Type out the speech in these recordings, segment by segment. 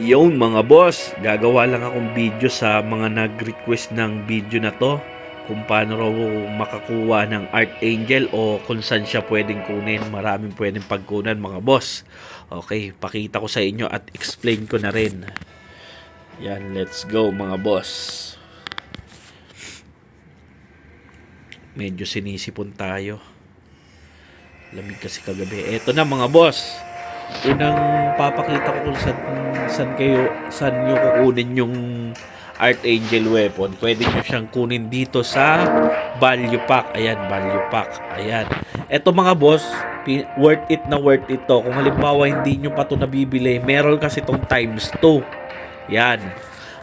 Yon mga boss, gagawa lang akong video sa mga nag-request ng video na to kung paano raw makakuha ng Art Angel o kung saan siya pwedeng kunin. Maraming pwedeng pagkunan mga boss. Okay, pakita ko sa inyo at explain ko na rin. Yan, let's go mga boss. Medyo sinisipon tayo. Lamig kasi kagabi. Eto na mga boss. Unang papakita ko kung saan, saan kayo, saan nyo kukunin yung Art Angel weapon. Pwede nyo siyang kunin dito sa value pack. Ayan, value pack. Ayan. Eto mga boss, worth it na worth it to. Kung halimbawa hindi nyo pa to nabibili, meron kasi tong times 2. Yan.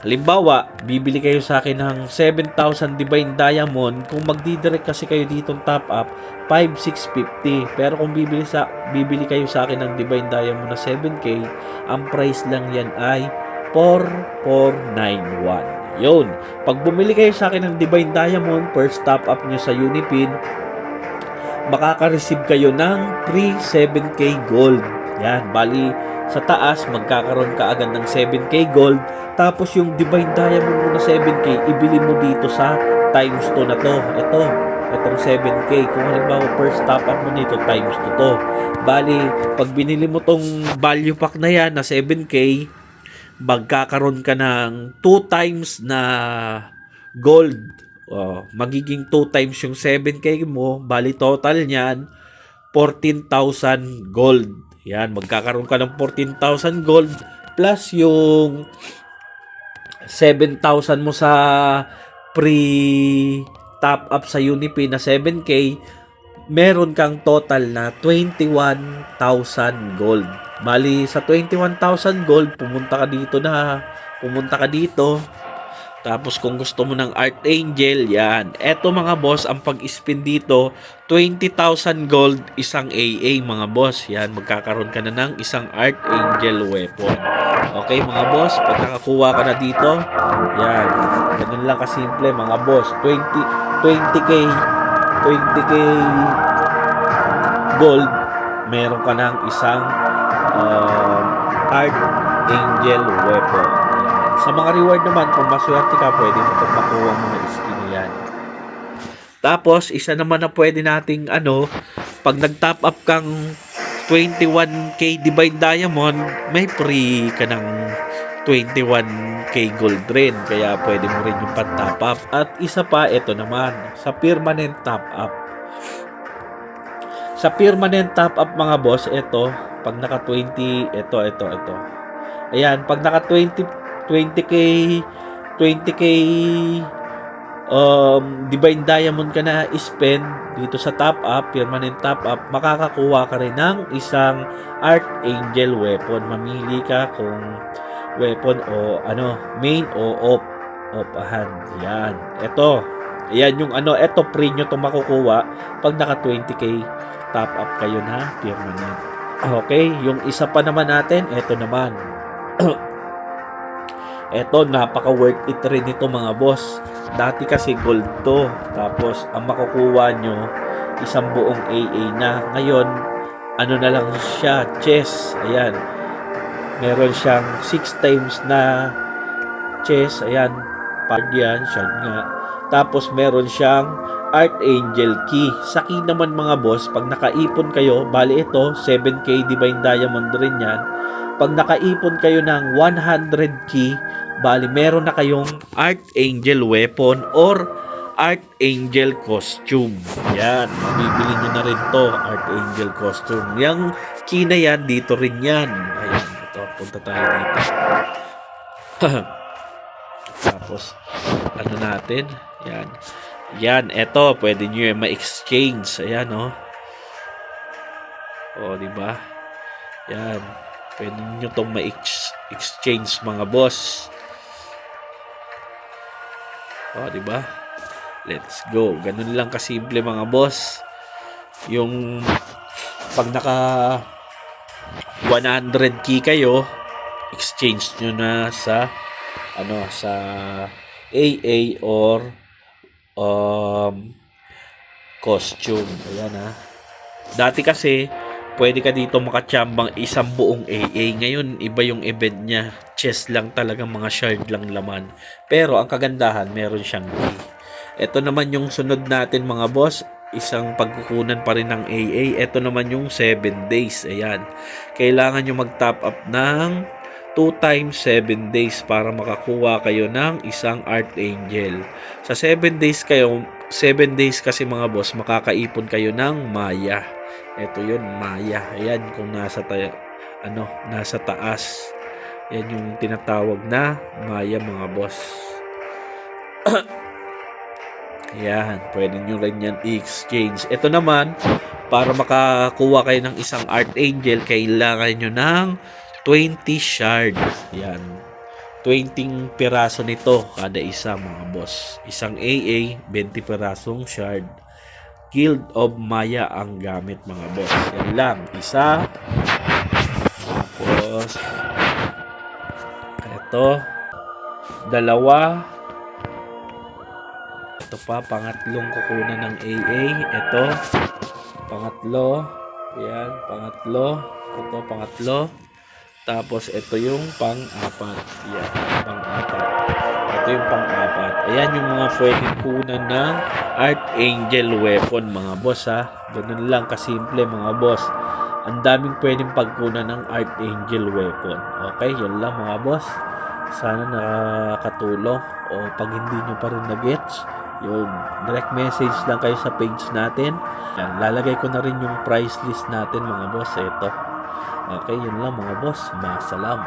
Halimbawa, bibili kayo sa akin ng 7,000 Divine Diamond. Kung magdidirect kasi kayo ditong top up, 5,650. Pero kung bibili, sa, bibili kayo sa akin ng Divine Diamond na 7K, ang price lang yan ay 4,491. Yun. Pag bumili kayo sa akin ng Divine Diamond, first top up nyo sa Unipin, makaka-receive kayo ng free 7K gold. Yan, bali sa taas, magkakaroon ka agad ng 7K gold. Tapos yung Divine Diamond mo na 7K, ibili mo dito sa times 2 na to. Ito, itong 7K. Kung halimbawa first top up mo nito, times 2 to. Bali, pag binili mo tong value pack na yan na 7K, magkakaroon ka ng 2 times na gold. Oh, magiging 2 times yung 7K mo. Bali, total niyan, 14,000 gold. Yan, magkakaroon ka ng 14,000 gold plus yung 7,000 mo sa pre top up sa Unipay na 7K, meron kang total na 21,000 gold. Bali, sa 21,000 gold, pumunta ka dito na, pumunta ka dito, tapos kung gusto mo ng Art Angel, yan. Eto mga boss, ang pag-spin dito, 20,000 gold, isang AA mga boss. Yan, magkakaroon ka na ng isang Art Angel weapon. Okay mga boss, pag nakakuha ka na dito, yan. Ganun lang kasimple mga boss. 20, 20k, 20k gold, meron ka ng isang um, Art Angel weapon. Sa mga reward naman, kung maswerte ka, pwede mo itong makuha mo na skin yan. Tapos, isa naman na pwede nating ano, pag nag-top up kang 21k Divine Diamond, may free ka ng 21k gold rin. Kaya pwede mo rin yung pan-top up. At isa pa, ito naman, sa permanent top up. Sa permanent top up mga boss, ito, pag naka 20, ito, ito, ito. Ayan, pag naka 20, 20k, 20k um, Divine Diamond ka na spend dito sa top up, permanent top up, makakakuha ka rin ng isang Art Angel weapon. Mamili ka kung weapon o ano, main o of a hand. Yan. Ito. Yan yung ano, ito free nyo itong makukuha pag naka 20k top up kayo na permanent. Okay, yung isa pa naman natin, ito naman. Eto, napaka worth it rin ito mga boss. Dati kasi gold to. Tapos, ang makukuha nyo, isang buong AA na. Ngayon, ano na lang siya, chess. Ayan. Meron siyang 6 times na chess. Ayan. Pag yan, siya nga. Tapos, meron siyang Art Angel Key. Sa key naman mga boss, pag nakaipon kayo, bali ito, 7K Divine Diamond rin yan. Pag nakaipon kayo ng 100 key, bali meron na kayong Art Angel weapon or Art Angel costume. Yan, mabibili nyo na rin to, Art Angel costume. Yung key na yan, dito rin yan. Ayan, ito, punta tayo dito. Tapos, ano natin? Yan. Yan, eto, pwede nyo yung ma-exchange. Ayan, oh. O, di ba? Yan. Pwede nyo itong ma-exchange mga boss. O, di ba? Let's go. Ganun lang kasimple mga boss. Yung pag naka 100 key kayo, exchange nyo na sa ano sa AA or um, costume. Ayan ha. Dati kasi pwede ka dito makachambang isang buong AA. Ngayon, iba yung event niya. Chess lang talaga, mga shard lang laman. Pero ang kagandahan, meron siyang key. Ito naman yung sunod natin mga boss. Isang pagkukunan pa rin ng AA. Ito naman yung 7 days. Ayan. Kailangan nyo mag-top up ng 2 times 7 days para makakuha kayo ng isang Archangel. Sa 7 days kayo, 7 days kasi mga boss, makakaipon kayo ng Maya. Ito yun, Maya. Ayan, kung nasa tayo, ano, nasa taas. Yan yung tinatawag na Maya mga boss. Ayan, pwede nyo rin yan i-exchange. Ito naman, para makakuha kayo ng isang Archangel, kailangan nyo ng 20 shard. Yan. 20 piraso nito kada isa mga boss. Isang AA, 20 pirasong shard. Guild of Maya ang gamit mga boss. Yan lang. Isa. Tapos, ito. Dalawa. Ito pa, pangatlong kukunan ng AA. Ito. Pangatlo. Yan, pangatlo. Ito, pangatlo. Tapos, ito yung pang-apat. Yan, pang-apat. Ito yung pang-apat. Ayan yung mga pwedeng kunan ng Archangel Weapon, mga boss, ha. Ganun lang kasimple, mga boss. Ang daming pwedeng pagkunan ng Archangel Weapon. Okay, yun lang, mga boss. Sana nakakatulong. O pag hindi nyo pa rin na-gets, yun, direct message lang kayo sa page natin. Yan, lalagay ko na rin yung price list natin, mga boss. Ito. Okay, yun lang mga boss. Masalam.